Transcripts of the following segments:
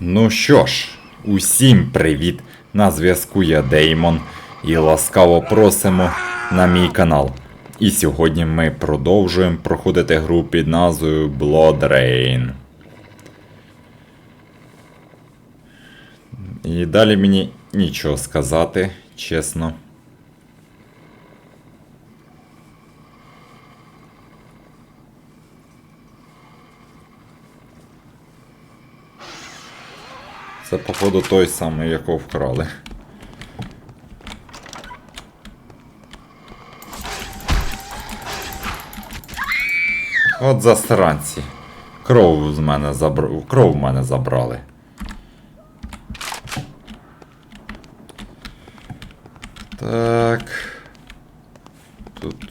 Ну що ж, усім привіт! На зв'язку я Деймон і ласкаво просимо на мій канал. І сьогодні ми продовжуємо проходити гру під назвою Blood Rain. І далі мені нічого сказати, чесно. Це, походу, той самий, якого вкрали. От засранці. Кров з мене забр... Кров в мене забрали. Так. Тут.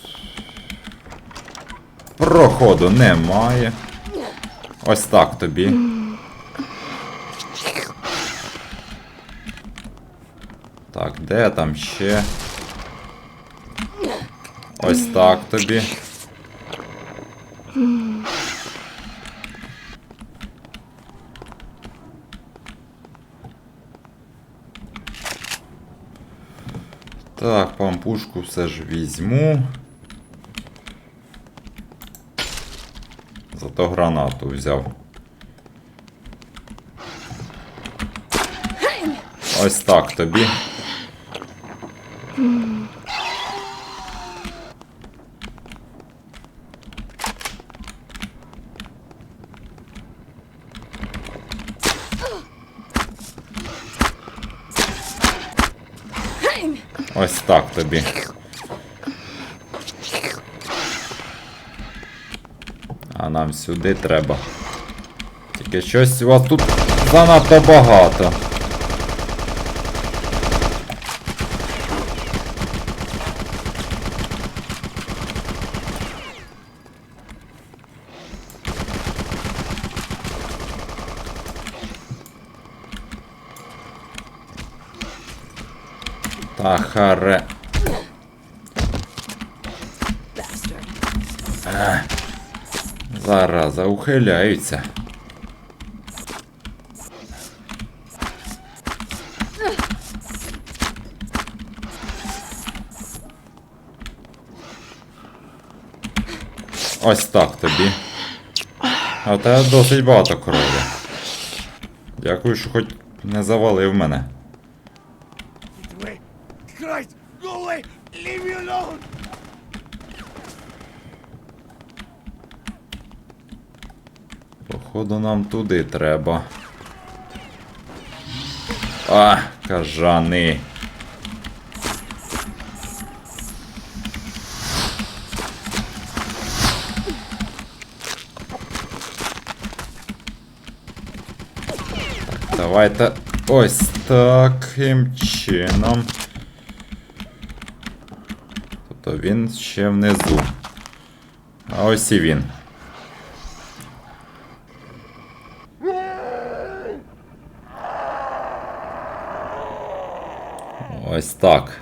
Проходу немає. Ось так тобі. Так, де там ще? Ось так тобі. Так, пампушку все ж візьму. Зато гранату взяв. Ось так тобі. Ось так тобі. А нам сюди треба. Тільки щось у вас тут занадто багато. Та харе. Е, Зараза, ухиляються. Ось так тобі. А тебе досить багато крові. Дякую, що хоч не завалив мене. Нам туди треба. А, кажани. Давайте ось таким чином. Тобто він ще внизу. А ось і він. Ось так.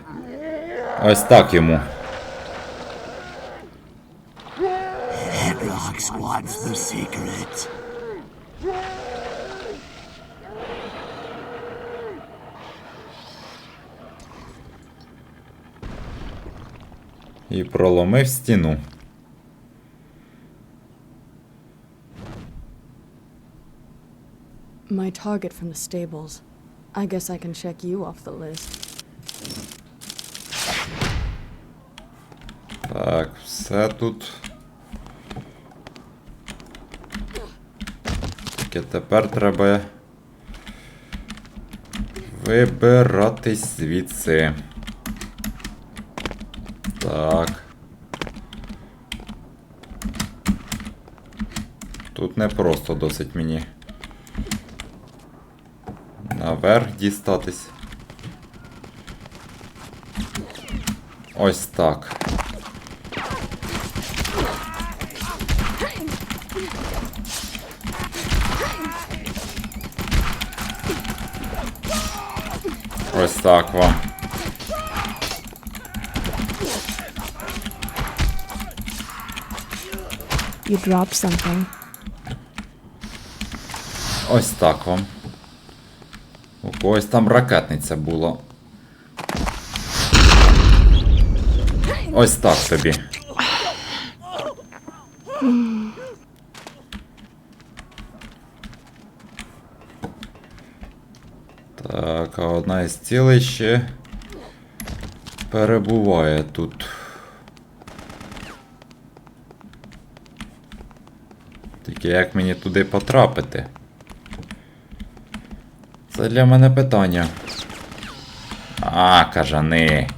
Ось так йому. Headlock Squad's the secret. І проломив стіну. My target from the stables. I guess I can check you off the list. Так, все тут. Тільки тепер треба вибиратись звідси. Так. Тут не просто досить мені. Наверх дістатись. Ось так. Ось так вам. You dropped something. Ось так вам. когось там ракетниця була. Ось так тобі. Так, а одна із цілей ще перебуває тут. Тільки як мені туди потрапити? Це для мене питання. А, кажани.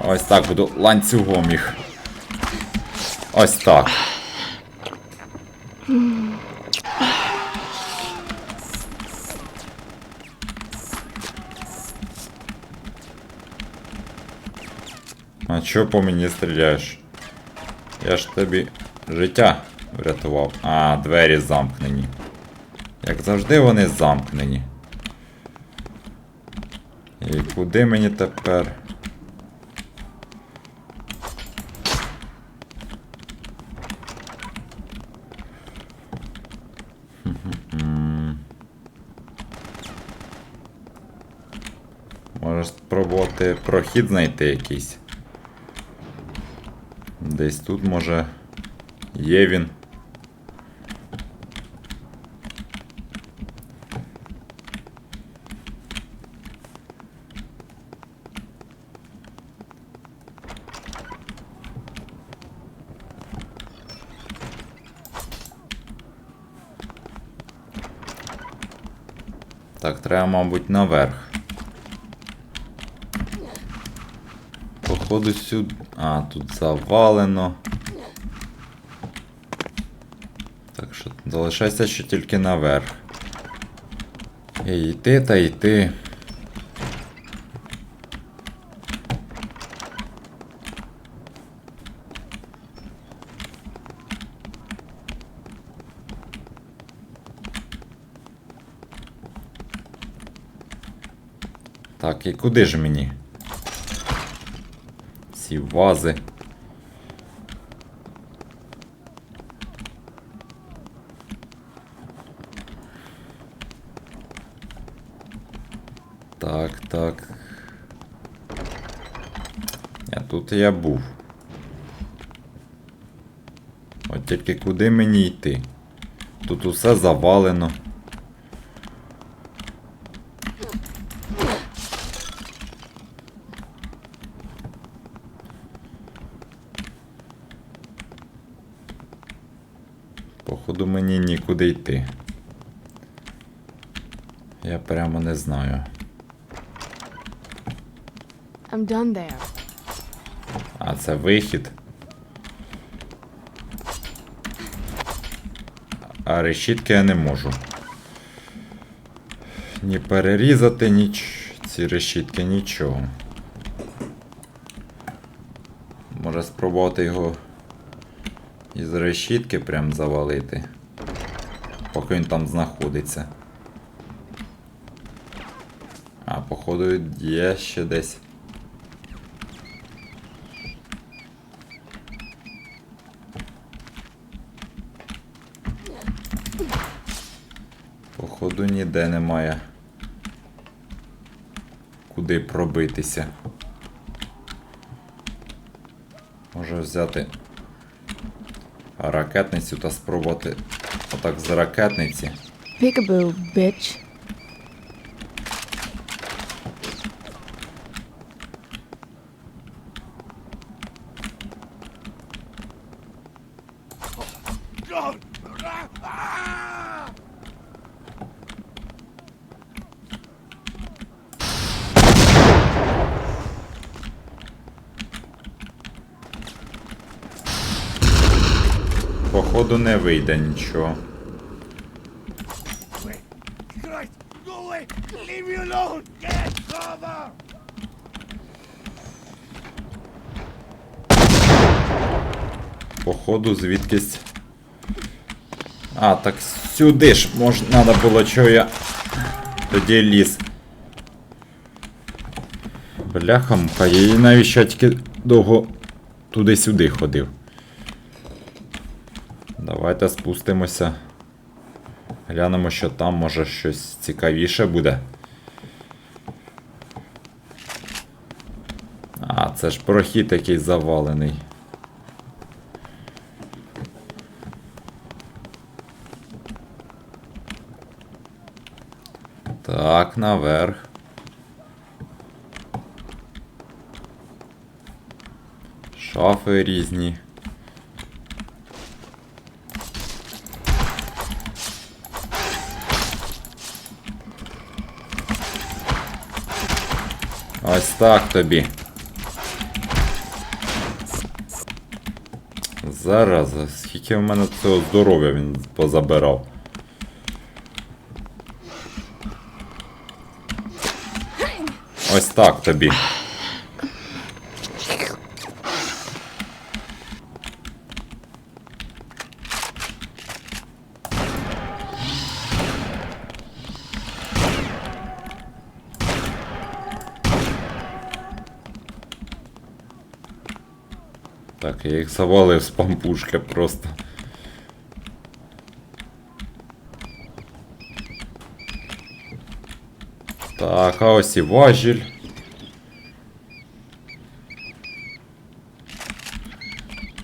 Ось так буду ланцюгом їх. Ось так. А чо по мені стріляєш? Я ж тобі життя врятував. А, двері замкнені. Як завжди вони замкнені. І куди мені тепер? Може спробувати прохід знайти якийсь. Десь тут може є він. Так, треба, мабуть, наверх. Походу сюди. А, тут завалено. Так що залишається ще тільки наверх. І йти та йти. Так, і куди ж мені? Ці вази. Так, так. А тут я був. От тільки куди мені йти? Тут усе завалено. Походу нікуди йти. Я прямо не знаю. I'm done there. А це вихід. А решітки я не можу. Ні перерізати, ніч... ці решітки нічого. Може спробувати його із решітки прям завалити. Поки він там знаходиться. А, походу, є ще десь. Походу ніде немає. Куди пробитися. Може взяти ракетницю та спробувати отак з ракетниці. Peekaboo, bitch. Походу не вийде нічого. Походу звідкись. А, так сюди ж мож... надо було, що я тоді ліз. Бляха муха, я її навіщо тільки довго туди-сюди ходив. Давайте спустимося Глянемо, що там може щось цікавіше буде. А, це ж прохід якийсь завалений. Так, наверх. Шафи різні. Так тобі. Зараз, скільки в мене цього здоров'я він позабирав. Ось так тобі. Так, я їх завалив з пампушки просто. Так, а ось і важіль.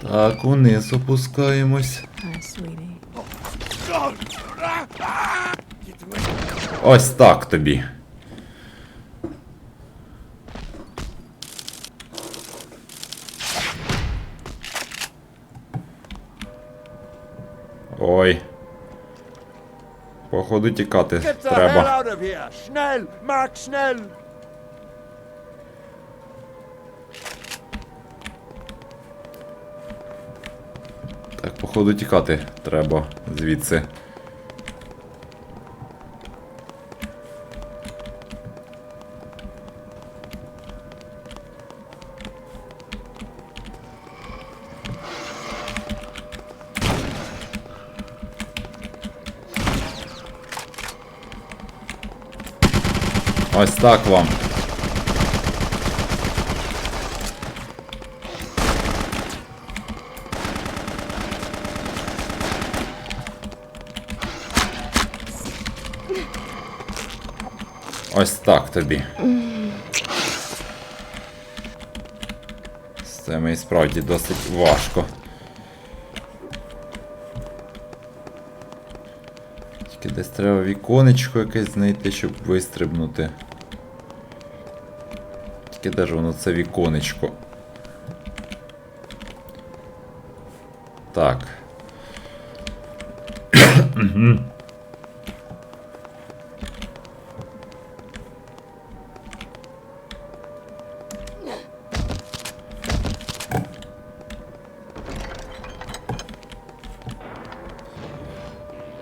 Так, униз опускаємось. Ось так тобі. Походу тікати треба. Так, походу тікати треба звідси. Ось так вам. Ось так тобі. З цим і справді досить важко. Тільки десь треба віконечко якесь знайти, щоб вистрибнути. Тільки де ж воно це віконечко? Так.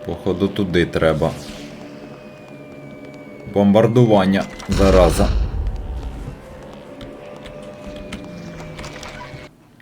Походу туди треба. Бомбардування. Зараза.